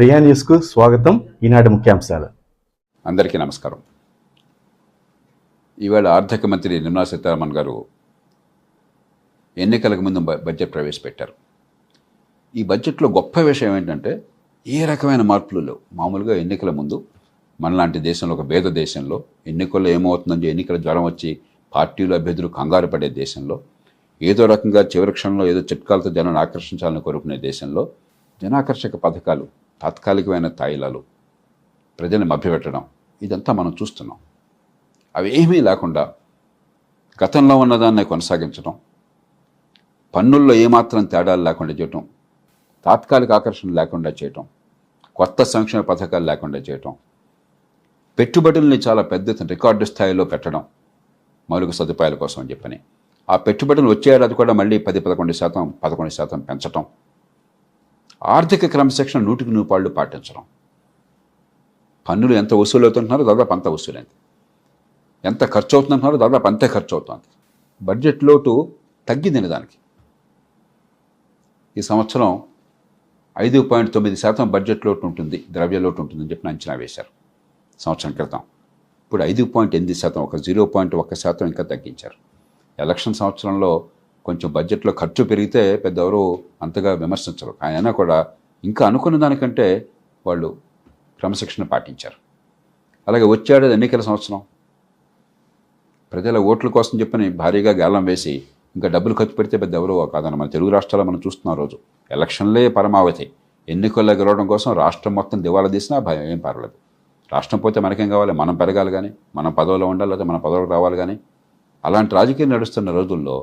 ప్రియా న్యూస్కు స్వాగతం. ఈనాటి ముఖ్యాంశాలు. అందరికీ నమస్కారం. ఈవేళ ఆర్థిక మంత్రి నిర్మలా సీతారామన్ గారు ఎన్నికలకు ముందు బ- బడ్జెట్ ప్రవేశపెట్టారు. ఈ బడ్జెట్లో గొప్ప విషయం ఏంటంటే ఏ రకమైన మార్పులు లేవు. మామూలుగా ఎన్నికల ముందు మనలాంటి దేశంలో ఒక భేద దేశంలో ఎన్నికల్లో ఏమవుతుందని ఎన్నికల జ్వరం వచ్చి పార్టీలు అభ్యర్థులు కంగారు పడే దేశంలో ఏదో రకంగా చివరి క్షణంలో ఏదో చిట్కాలతో జనాన్ని ఆకర్షించాలని కోరుకునే దేశంలో జనాకర్షక పథకాలు తాత్కాలికమైన తాయిలాలు ప్రజల్ని మభ్యపెట్టడం ఇదంతా మనం చూస్తున్నాం. అవి ఏమీ లేకుండా గతంలో ఉన్నదాన్ని కొనసాగించడం పన్నుల్లో ఏమాత్రం తేడాలు లేకుండా చేయటం తాత్కాలిక ఆకర్షణ లేకుండా చేయటం కొత్త సంక్షేమ పథకాలు లేకుండా చేయటం పెట్టుబడుల్ని చాలా పెద్ద రికార్డు స్థాయిలో పెట్టడం మౌలిక సదుపాయాల కోసం అని చెప్పని. ఆ పెట్టుబడులు వచ్చే ఏడాది కూడా మళ్ళీ పది పదకొండు శాతం పదకొండు శాతం పెంచటం. ఆర్థిక క్రమశిక్షణ నూటికి నూరు పాళ్ళు పాటించడం. పన్నులు ఎంత వసూలు అవుతుంటున్నారో దాదాపు అంత వసూలైంది. ఎంత ఖర్చు అవుతుంటున్నారో దాదాపు అంతే ఖర్చు అవుతుంది. బడ్జెట్ లోటు తగ్గింది దానికి ఈ సంవత్సరం ఐదు పాయింట్ తొమ్మిది శాతం బడ్జెట్ లోటు ఉంటుంది ద్రవ్య లోటు ఉంటుందని చెప్పిన అంచనా వేశారు. సంవత్సరం క్రితం ఇప్పుడు ఐదు పాయింట్ ఎనిమిది శాతం ఒక జీరో పాయింట్ ఒక్క శాతం ఇంకా తగ్గించారు. ఎలక్షన్ సంవత్సరంలో కొంచెం బడ్జెట్లో ఖర్చు పెరిగితే పెద్ద ఎవరు అంతగా విమర్శించరు. ఆయన కూడా ఇంకా అనుకున్న దానికంటే వాళ్ళు క్రమశిక్షణ పాటించారు. అలాగే వచ్చాడు ఎన్నికల సంవత్సరం. ప్రజల ఓట్ల కోసం చెప్పని భారీగా గాలం వేసి ఇంకా డబ్బులు ఖర్చు పెడితే పెద్ద ఎవరో కాదన్న మన తెలుగు రాష్ట్రాల్లో మనం చూస్తున్నాం రోజు. ఎలక్షన్లే పరమావధి. ఎన్నికల్లో గెలవడం కోసం రాష్ట్రం మొత్తం దివాలా తీసినా భయం ఏం పర్లేదు రాష్ట్రం పోతే మనకేం కావాలి? మనం పెరగాలి కానీ మనం పదవిలో ఉండాలి లేకపోతే మన పదవులకు రావాలి కానీ అలాంటి రాజకీయం నడుస్తున్న రోజుల్లో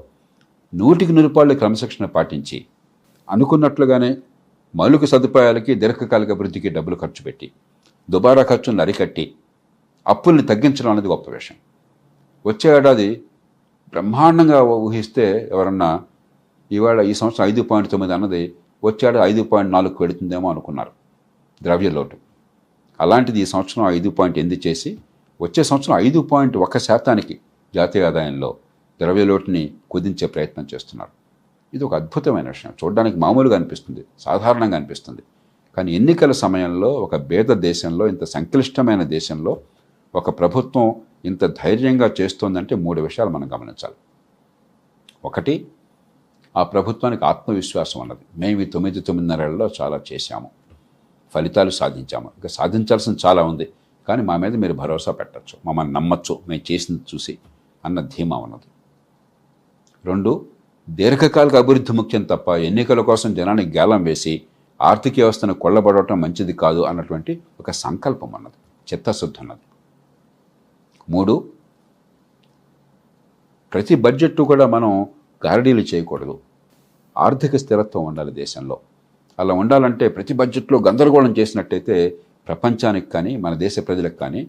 నూటికి నిరుపాళ్ళు క్రమశిక్షణ పాటించి అనుకున్నట్లుగానే మౌలిక సదుపాయాలకి దీర్ఘకాలిక అభివృద్ధికి డబ్బులు ఖర్చు పెట్టి దుబారా ఖర్చును అరికట్టి అప్పుల్ని తగ్గించడం అనేది గొప్ప విషయం. వచ్చే ఏడాది బ్రహ్మాండంగా ఊహిస్తే ఎవరన్నా ఇవాళ ఈ సంవత్సరం ఐదు పాయింట్ తొమ్మిది అన్నది వచ్చేడు ఐదు పాయింట్ నాలుగు పెడుతుందేమో అనుకున్నారు ద్రవ్య లోటు. అలాంటిది ఈ సంవత్సరం ఐదు పాయింట్ ఎనిమిది చేసి వచ్చే సంవత్సరం ఐదు పాయింట్ ఒక శాతానికి జాతీయ ఆదాయంలో ద్రవ్య లోటుని కుదించే ప్రయత్నం చేస్తున్నారు. ఇది ఒక అద్భుతమైన విషయం. చూడడానికి మామూలుగా అనిపిస్తుంది. సాధారణంగా అనిపిస్తుంది. కానీ ఎన్నికల సమయంలో ఒక బేద దేశంలో ఇంత సంక్లిష్టమైన దేశంలో ఒక ప్రభుత్వం ఇంత ధైర్యంగా చేస్తోందంటే మూడు విషయాలు మనం గమనించాలి. ఒకటి ఆ ప్రభుత్వానికి ఆత్మవిశ్వాసం అన్నది మేము ఈ తొమ్మిది తొమ్మిదిన్నరేళ్ళలో చాలా చేశాము. ఫలితాలు సాధించాము. ఇంకా సాధించాల్సిన చాలా ఉంది. కానీ మా మీద మీరు భరోసా పెట్టచ్చు. మమ్మల్ని నమ్మచ్చు. మేము చేసింది చూసి అన్న ధీమా ఉన్నది. రెండు దీర్ఘకాలిక అభివృద్ధి ముఖ్యం తప్ప ఎన్నికల కోసం జనానికి గేలం వేసి ఆర్థిక వ్యవస్థను కొల్లబడటం మంచిది కాదు అన్నటువంటి ఒక సంకల్పం అన్నది చిత్తశుద్ధి అన్నది. మూడు ప్రతి బడ్జెట్ కూడా మనం గారడీలు చేయకూడదు. ఆర్థిక స్థిరత్వం ఉండాలి దేశంలో. అలా ఉండాలంటే ప్రతి బడ్జెట్లో గందరగోళం చేసినట్టయితే ప్రపంచానికి కానీ మన దేశ ప్రజలకు కానీ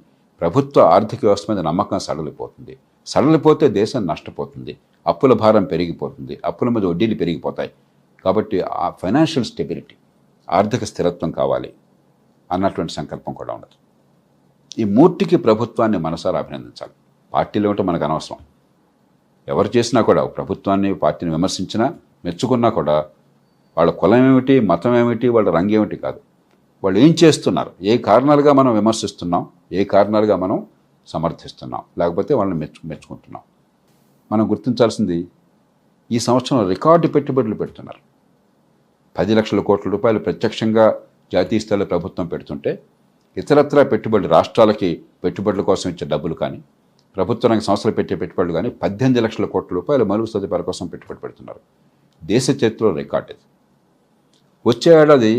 ప్రభుత్వ ఆర్థిక వ్యవస్థ మీద నమ్మకం సడలిపోతుంది. సడలిపోతే దేశం నష్టపోతుంది. అప్పుల భారం పెరిగిపోతుంది. అప్పుల మీద వడ్డీలు పెరిగిపోతాయి. కాబట్టి ఆ ఫైనాన్షియల్ స్టెబిలిటీ ఆర్థిక స్థిరత్వం కావాలి అన్నటువంటి సంకల్పం కూడా ఉండదు. ఈ మూర్తికి ప్రభుత్వాన్ని మనసారా అభినందించాలి. పార్టీలు ఇవ్వటం మనకు అనవసరం. ఎవరు చేసినా కూడా ప్రభుత్వాన్ని పార్టీని విమర్శించినా మెచ్చుకున్నా కూడా వాళ్ళ కులం ఏమిటి మతం ఏమిటి వాళ్ళ రంగు ఏమిటి కాదు. వాళ్ళు ఏం చేస్తున్నారు? ఏ కారణాలుగా మనం విమర్శిస్తున్నాం? ఏ కారణాలుగా మనం సమర్థిస్తున్నాం. లేకపోతే వాళ్ళని మెచ్చు మెచ్చుకుంటున్నాం. మనం గుర్తించాల్సింది ఈ సంవత్సరం రికార్డు పెట్టుబడులు పెడుతున్నారు. పది లక్షల కోట్ల రూపాయలు ప్రత్యక్షంగా జాతీయ స్థాయిలో ప్రభుత్వం పెడుతుంటే ఇతరత్ర పెట్టుబడులు రాష్ట్రాలకి పెట్టుబడుల కోసం ఇచ్చే డబ్బులు కానీ ప్రభుత్వ రంగ సంస్థలు పెట్టే పెట్టుబడులు కానీ పద్దెనిమిది లక్షల కోట్ల రూపాయలు మరుగు సదుపాయాల కోసం పెట్టుబడి పెడుతున్నారు. దేశ చరిత్రలో రికార్డు ఇది. వచ్చే ఏడాది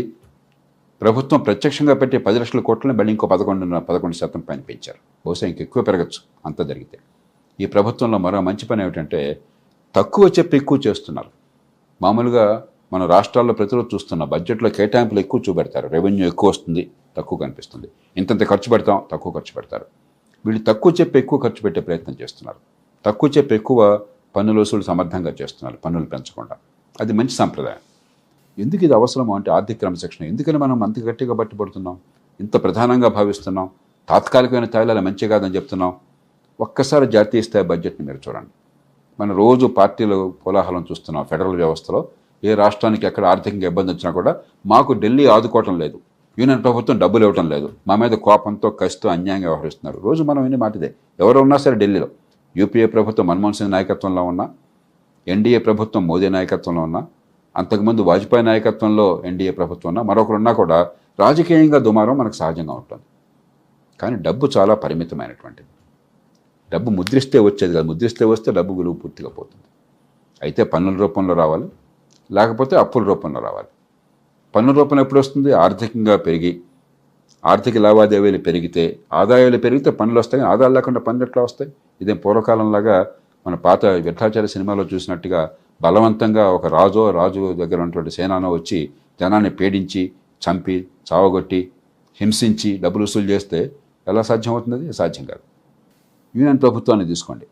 ప్రభుత్వం ప్రత్యక్షంగా పెట్టే పది లక్షల కోట్లని మళ్ళీ ఇంకో పదకొండు పదకొండు శాతం పైన పెంచారు. బహుశా ఇంకెక్కువ పెరగచ్చు అంత జరిగితే. ఈ ప్రభుత్వంలో మరో మంచి పని ఏమిటంటే తక్కువ చెప్పి ఎక్కువ చేస్తున్నారు. మామూలుగా మన రాష్ట్రాల్లో ప్రతిరోజు చూస్తున్న బడ్జెట్లో కేటాయింపులు ఎక్కువ చూపెడతారు. రెవెన్యూ ఎక్కువ వస్తుంది తక్కువ కనిపిస్తుంది. ఇంతంత ఖర్చు పెడతాం తక్కువ ఖర్చు పెడతారు. వీళ్ళు తక్కువ చెప్పి ఎక్కువ ఖర్చు పెట్టే ప్రయత్నం చేస్తున్నారు. తక్కువ చెప్పి ఎక్కువ పన్నుల వసూలు సమర్థంగా చేస్తున్నారు పన్నులు పెంచకుండా. అది మంచి సంప్రదాయం. ఎందుకు ఇది అవసరమో అంటే ఆర్థిక క్రమశిక్షణ. ఎందుకని మనం అంత గట్టిగా పట్టుబడుతున్నాం? ఇంత ప్రధానంగా భావిస్తున్నాం? తాత్కాలికమైన తాయిలాలు మంచి కాదని చెప్తున్నాం? ఒక్కసారి జాతీయ స్థాయి బడ్జెట్ని మీరు చూడండి. మనం రోజు పార్టీలు కోలాహలం చూస్తున్నాం ఫెడరల్ వ్యవస్థలో. ఏ రాష్ట్రానికి ఎక్కడ ఆర్థికంగా ఇబ్బంది వచ్చినా కూడా మాకు ఢిల్లీ ఆదుకోవటం లేదు. యూనియన్ ప్రభుత్వం డబ్బులు ఇవ్వటం లేదు. మా మీద కోపంతో కసితో అన్యాయంగా వ్యవహరిస్తున్నారు. రోజు మనం వినే మాటిదే. ఎవరు ఉన్నా సరే ఢిల్లీలో. యూపీఏ ప్రభుత్వం మన్మోహన్ సింగ్ నాయకత్వంలో ఉన్నా ఎన్డీఏ ప్రభుత్వం మోదీ నాయకత్వంలో ఉన్నా అంతకుముందు వాజ్పేయి నాయకత్వంలో ఎన్డీఏ ప్రభుత్వం ఉన్నా మరొకరున్నా కూడా రాజకీయంగా దుమారం మనకు సహజంగా ఉంటుంది. కానీ డబ్బు చాలా పరిమితమైనటువంటిది. డబ్బు ముద్రిస్తే వచ్చేది కాదు. ముద్రిస్తే వస్తే డబ్బు విలువ పూర్తిగా పోతుంది. అయితే పన్నుల రూపంలో రావాలి. లేకపోతే అప్పుల రూపంలో రావాలి. పన్నుల రూపంలో ఎప్పుడు వస్తుంది? ఆర్థికంగా పెరిగి ఆర్థిక లావాదేవీలు పెరిగితే ఆదాయాలు పెరిగితే పన్నులు వస్తాయి. ఆదాయాలు లేకుండా పనులు ఎట్లా వస్తాయి? ఇదే పూర్వకాలంలాగా మన పాత విఠాచార్య సినిమాలో చూసినట్టుగా బలవంతంగా ఒక రాజో రాజు దగ్గర ఉన్నటువంటి సేనానో వచ్చి జనాన్ని పీడించి చంపి చావగొట్టి హింసించి డబ్బులు వసూలు చేస్తే ఎలా సాధ్యం అవుతుంది సాధ్యం కాదు. యూనియన్ ప్రభుత్వాన్ని తీసుకోండి.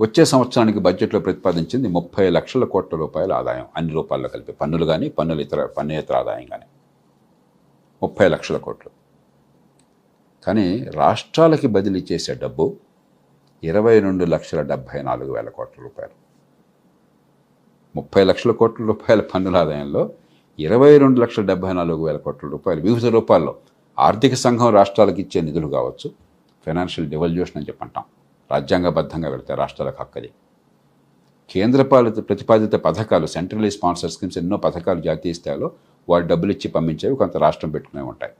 వచ్చే సంవత్సరానికి బడ్జెట్లో ప్రతిపాదించింది ముప్పై లక్షల కోట్ల రూపాయల ఆదాయం. అన్ని రూపాల్లో కలిపి పన్నులు కానీ పన్నులు ఇతర పన్నేతర ఆదాయం కానీ ముప్పై లక్షల కోట్లు. కానీ రాష్ట్రాలకి బదిలీ చేసే డబ్బు ఇరవై రెండు లక్షల డెబ్భై నాలుగు వేల కోట్ల రూపాయలు. ముప్పై లక్షల కోట్ల రూపాయల పన్నుల ఆదాయంలో ఇరవై రెండు లక్షల డెబ్బై నాలుగు వేల కోట్ల రూపాయలు వివిధ రూపాల్లో ఆర్థిక సంఘం రాష్ట్రాలకు ఇచ్చే నిధులు కావచ్చు. ఫైనాన్షియల్ డివల్యూషన్ అని చెప్పంటాం. రాజ్యాంగబద్ధంగా వెళితే రాష్ట్రాలకు హక్కది. కేంద్రపాలిత ప్రతిపాదిత పథకాలు సెంట్రలీ స్పాన్సర్ స్కీమ్స్ ఎన్నో పథకాలు జాతీయ స్థాయిలో వాడు డబ్బులు ఇచ్చి పంపించేవి కొంత రాష్ట్రం పెట్టుకునే ఉంటాయి.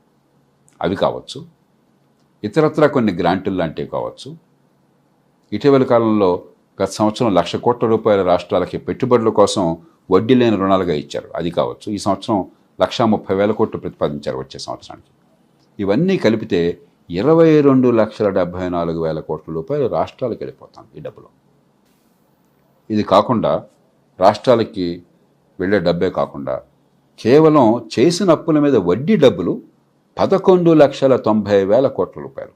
అవి కావచ్చు. ఇతరత్ర కొన్ని గ్రాంటులు లాంటివి కావచ్చు. ఇటీవల కాలంలో గత సంవత్సరం లక్ష కోట్ల రూపాయల రాష్ట్రాలకి పెట్టుబడుల కోసం వడ్డీ లేని రుణాలుగా ఇచ్చారు. అది కావచ్చు ఈ సంవత్సరం లక్షా ముప్పై వేల కోట్లు ప్రతిపాదించారు వచ్చే సంవత్సరానికి. ఇవన్నీ కలిపితే ఇరవై రెండు లక్షల డెబ్బై నాలుగు వేల కోట్ల రూపాయలు రాష్ట్రాలకు వెళ్ళిపోతాం ఈ డబ్బులో. ఇది కాకుండా రాష్ట్రాలకి వెళ్ళే డబ్బే కాకుండా కేవలం చేసిన అప్పుల మీద వడ్డీ డబ్బులు పదకొండు లక్షల తొంభై వేల కోట్ల రూపాయలు.